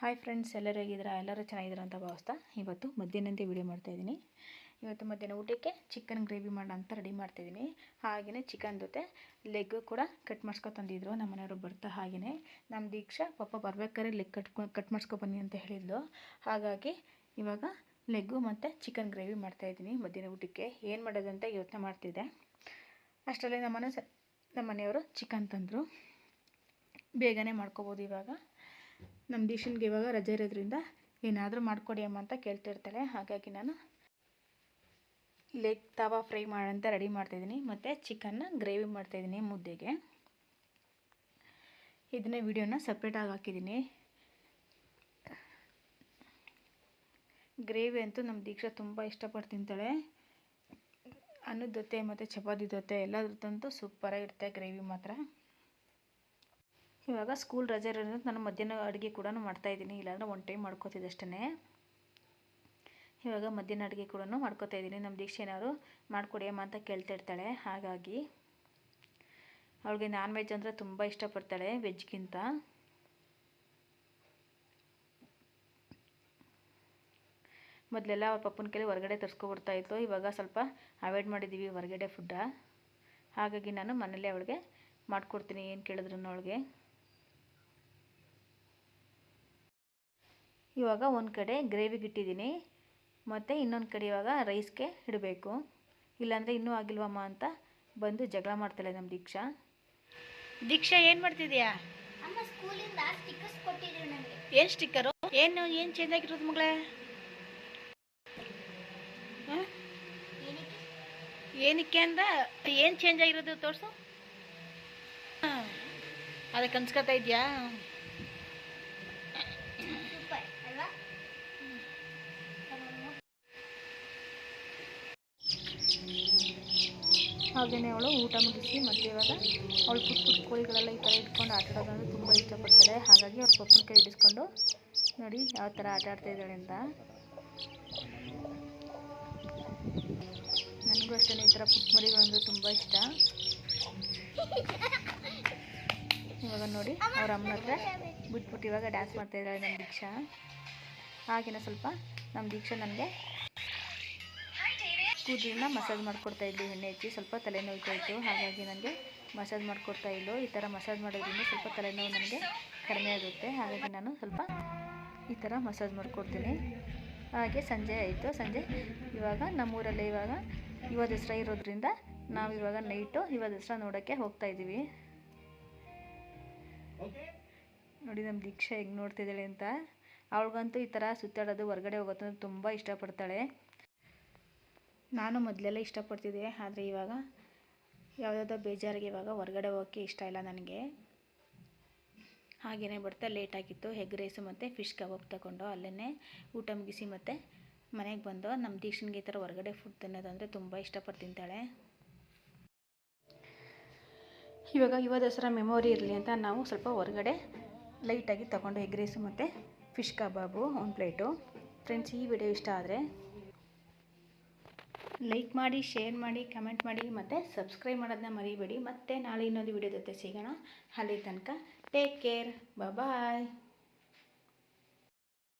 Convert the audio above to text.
Hi friends ಎಲ್ಲರೂ ಹೇಗಿದ್ದೀರಾ? ಎಲ್ಲರೂ ಚೆನ್ನಾಗಿದ್ದೀರಾ ಅಂತ ಭಾವಿಸ್ತಾ ಇವತ್ತು ಮಧ್ಯಾಹ್ನಂತೆ ವೀಡಿಯೋ ಮಾಡ್ತಾಯಿದ್ದೀನಿ ಇವತ್ತು ಮಧ್ಯಾಹ್ನ ಊಟಕ್ಕೆ ಚಿಕನ್ ಗ್ರೇವಿ ಮಾಡೋಣ ಅಂತ ರೆಡಿ ಮಾಡ್ತಾಯಿದ್ದೀನಿ ಹಾಗೆಯೇ ಚಿಕನ್ ಜೊತೆ ಲೆಗ್ ಕೂಡ ಕಟ್ ಮಾಡ್ಸ್ಕೊ ತಂದಿದ್ರು. ನಮ್ಮ ಮನೆಯವರು ಬರ್ತಾ ಹಾಗೆಯೇ ನಮ್ಮ ದೀಕ್ಷಾ ಪಾಪ ಬರ್ಬೇಕಾದ್ರೆ ಲೆಗ್ ಕಟ್ ಕಟ್ ಮಾಡ್ಸ್ಕೊ ಬನ್ನಿ ಅಂತ ಹೇಳಿದ್ಲು. ಹಾಗಾಗಿ ಇವಾಗ ಲೆಗ್ಗು ಮತ್ತು ಚಿಕನ್ ಗ್ರೇವಿ ಮಾಡ್ತಾಯಿದ್ದೀನಿ ಮಧ್ಯಾಹ್ನ ಊಟಕ್ಕೆ. ಏನು ಮಾಡೋದಂತ ಯೋಚನೆ ಮಾಡ್ತಿದ್ದೆ. ಅಷ್ಟರಲ್ಲಿ ನಮ್ಮ ಮನೆ ನಮ್ಮ ಮನೆಯವರು ಚಿಕನ್ ತಂದರು. ಬೇಗನೆ ಮಾಡ್ಕೋಬೋದು ಇವಾಗ. ನಮ್ಮ ದೀಶನ್ಗೆ ಇವಾಗ ರಜೆ ಇರೋದ್ರಿಂದ ಏನಾದರೂ ಮಾಡಿಕೊಡಿ ಅಮ್ಮ ಅಂತ ಕೇಳ್ತಿರ್ತಾಳೆ. ಹಾಗಾಗಿ ನಾನು ಲೆಗ್ ತವಾ ಫ್ರೈ ಮಾಡೋಂತ ರೆಡಿ ಮಾಡ್ತಾಯಿದ್ದೀನಿ ಮತ್ತು ಚಿಕನ್ನ ಗ್ರೇವಿ ಮಾಡ್ತಾಯಿದ್ದೀನಿ ಮುದ್ದೆಗೆ. ಇದನ್ನೇ ವಿಡಿಯೋನ ಸಪ್ರೇಟಾಗಿ ಹಾಕಿದ್ದೀನಿ. ಗ್ರೇವಿ ಅಂತೂ ನಮ್ಮ ದೀಕ್ಷಾ ತುಂಬ ಇಷ್ಟಪಟ್ಟು ತಿಂತಾಳೆ ಅನ್ನದ ಜೊತೆ ಮತ್ತು ಚಪಾತಿ ಜೊತೆ ಎಲ್ಲದ್ರದ್ದಂತೂ ಸೂಪರಾಗಿರುತ್ತೆ ಗ್ರೇವಿ ಮಾತ್ರ. ಇವಾಗ ಸ್ಕೂಲ್ ರಜೆ ಇರೋದ್ರಿಂದ ನಾನು ಮಧ್ಯಾಹ್ನ ಅಡುಗೆ ಕೂಡ ಮಾಡ್ತಾಯಿದ್ದೀನಿ ಇಲ್ಲಾಂದರೆ ಒನ್ ಟೈಮ್ ಮಾಡ್ಕೋತಿದ್ದೆ ಅಷ್ಟೇ ಇವಾಗ ಮಧ್ಯಾಹ್ನ ಅಡುಗೆ ಕೂಡ ಮಾಡ್ಕೋತಾ ಇದ್ದೀನಿ. ನಮ್ಮ ದೀಕ್ಷೆ ಏನಾದ್ರು ಮಾಡಿಕೊಡಿ ಅಮ್ಮ ಅಂತ ಕೇಳ್ತಿರ್ತಾಳೆ ಹಾಗಾಗಿ ಅವಳಿಗೆ ನಾನ್ ವೆಜ್ ಅಂದರೆ ತುಂಬ ಇಷ್ಟಪಡ್ತಾಳೆ ವೆಜ್ಗಿಂತ ಮೊದಲೆಲ್ಲ ಅವ್ರ ಪಪ್ಪನ ಕೈಲಿ ಹೊರಗಡೆ ತರಿಸ್ಕೊಬಿಡ್ತಾಯಿತ್ತು ಇವಾಗ ಸ್ವಲ್ಪ ಅವಾಯ್ಡ್ ಮಾಡಿದ್ದೀವಿ ಹೊರಗಡೆ ಫುಡ್ಡ ಹಾಗಾಗಿ ನಾನು ಮನೇಲಿ ಅವಳಿಗೆ ಮಾಡಿಕೊಡ್ತೀನಿ, ಏನು ಕೇಳಿದ್ರು ಅವಳಿಗೆ. ಇವಾಗ ಒಂದು ಕಡೆ ಗ್ರೇವಿಗೆ ಇಟ್ಟಿದ್ದೀನಿ. ಮತ್ತು ಇನ್ನೊಂದು ಕಡೆ ಇವಾಗ ರೈಸ್ಗೆ ಇಡಬೇಕು. ಇಲ್ಲಾಂದರೆ ಇನ್ನೂ ಆಗಿಲ್ವಮ್ಮ ಅಂತ ಬಂದು ಜಗಳ ಮಾಡ್ತಾಳೆ ನಮ್ಮ ದೀಕ್ಷಾ. ದೀಕ್ಷಾ ಏನು ಮಾಡ್ತಿದ್ಯಾ? ಏನು ಸ್ಟಿಕ್ಕರು ಏನು ಏನು ಚೇಂಜ್ ಆಗಿರೋದು ಮಗಳೇ? ಏನಕ್ಕೆ? ಅಂದ? ಏನು ಚೇಂಜ್ ಆಗಿರೋದು ತೋರಿಸು. ಅದಕ್ಕೆ ಅನ್ಸ್ಕೊತಾ ಇದೆಯಾ? ಹಾಗೆಯೇ ಅವಳು ಊಟ ಮುಗಿಸಿ ಮತ್ತು ಇವಾಗ ಅವಳು ಪುಟ್ಟ ಪುಟ್ಟ ಕೋಳಿಗಳೆಲ್ಲ ಈ ಥರ ಇಟ್ಕೊಂಡು ಆಟ ಆಡೋದಂದ್ರೆ ತುಂಬ ಇಷ್ಟಪಡ್ತಾಳೆ. ಹಾಗಾಗಿ ಅವ್ರ ಪಪ್ಪನ ಕೈ ಹಿಡಿಸ್ಕೊಂಡು ನೋಡಿ ಯಾವ ಥರ ಆಟ ಆಡ್ತಾ ಇದ್ದಾಳೆ ಅಂತ. ನನಗೂ ಅಷ್ಟೇ ಈ ಥರ ಪುಟ್ಟ ಮರಿಗಳಂದ್ರೆ ತುಂಬ ಇಷ್ಟ. ಇವಾಗ ನೋಡಿ ಅವ್ರ ಅಮ್ಮನ ಹತ್ರ ಬಿಟ್ಬಿಟ್ಟು ಇವಾಗ ಡ್ಯಾನ್ಸ್ ಮಾಡ್ತಾ ಇದ್ದಾಳೆ ನಮ್ಮ ದೀಕ್ಷಾ. ಹಾಗೆಯೇ ಸ್ವಲ್ಪ ನಮ್ಮ ದೀಕ್ಷಾ ನನಗೆ ಕೂದಲನ್ನ ಮಸಾಜ್ ಮಾಡ್ಕೊಡ್ತಾ ಇದ್ವಿ ಎಣ್ಣೆ ಹಚ್ಚಿ ಸ್ವಲ್ಪ ತಲೆನೋವು ಇತ್ತು ಹಾಗಾಗಿ ನನಗೆ ಮಸಾಜ್ ಮಾಡ್ಕೊಡ್ತಾ ಇದ್ಲು ಈ ಥರ ಮಸಾಜ್ ಮಾಡೋದ್ರಿಂದ ಸ್ವಲ್ಪ ತಲೆನೋವು ನನಗೆ ಕಡಿಮೆ ಆಗುತ್ತೆ. ಹಾಗಾಗಿ ನಾನು ಸ್ವಲ್ಪ ಈ ಥರ ಮಸಾಜ್ ಮಾಡಿಕೊಡ್ತೀನಿ. ಹಾಗೆ ಸಂಜೆ ಆಯಿತು. ಸಂಜೆ ಇವಾಗ ನಮ್ಮೂರಲ್ಲಿ ಇವಾಗ ಯುವ ದಸರಾ ಇರೋದ್ರಿಂದ ನಾವು ಇವಾಗ ನೈಟು ಯುವ ದಸರಾ ನೋಡೋಕ್ಕೆ ಹೋಗ್ತಾ ಇದ್ದೀವಿ. ನೋಡಿ ನಮ್ಮ ದೀಕ್ಷಾ ಹೆಂಗೆ ನೋಡ್ತಿದ್ದಾಳೆ ಅಂತ. ಅವಳಿಗಂತೂ ಈ ಥರ ಸುತ್ತಾಡೋದು ಹೊರಗಡೆ ಹೋಗೋದು ತುಂಬ ಇಷ್ಟಪಡ್ತಾಳೆ. ನಾನು ಮೊದಲೆಲ್ಲ ಇಷ್ಟಪಡ್ತಿದ್ದೆ, ಆದರೆ ಇವಾಗ ಯಾವುದಾದ್ರೂ ಬೇಜಾರಿಗೆ ಇವಾಗ ಹೊರಗಡೆ ಹೋಗೋಕ್ಕೆ ಇಷ್ಟ ಇಲ್ಲ ನನಗೆ. ಹಾಗೆಯೇ ಬರ್ತಾ ಲೇಟಾಗಿತ್ತು ಎಗ್ ರೈಸು ಮತ್ತು ಫಿಶ್ ಕಬಾಬ್ ತಗೊಂಡು ಅಲ್ಲೇ ಊಟ ಮುಗಿಸಿ ಮತ್ತು ಮನೆಗೆ ಬಂದು ನಮ್ಮ ದೀಕ್ಷನ್ಗೆ ಈ ಥರ ಹೊರಗಡೆ ಫುಡ್ ತಿನ್ನೋದಂದರೆ ತುಂಬ ಇಷ್ಟಪಟ್ಟು ತಿಂತಾಳೆ ಇವಾಗ ಯುವ ದಸರಾ ಮೆಮೊರಿ ಇರಲಿ ಅಂತ ನಾವು ಸ್ವಲ್ಪ ಹೊರಗಡೆ ಲೈಟಾಗಿ ತಗೊಂಡು ಎಗ್ ರೈಸು ಮತ್ತು ಫಿಶ್ ಕಬಾಬು ಒಂದು ಪ್ಲೇಟು ಫ್ರೆಂಡ್ಸ್ ಈ ವಿಡಿಯೋ ಇಷ್ಟ ಆದರೆ ಲೈಕ್ ಮಾಡಿ ಶೇರ್ ಮಾಡಿ ಕಮೆಂಟ್ ಮಾಡಿ, ಮತ್ತು ಸಬ್ಸ್ಕ್ರೈಬ್ ಮಾಡೋದನ್ನ ಮರಿಬೇಡಿ. ಮತ್ತೆ ನಾಳೆ ಇನ್ನೊಂದು ವಿಡಿಯೋ ಜೊತೆ ಸಿಗೋಣ. ಅಲ್ಲಿ ತನಕ ಟೇಕ್ ಕೇರ್ ಬಾಯ್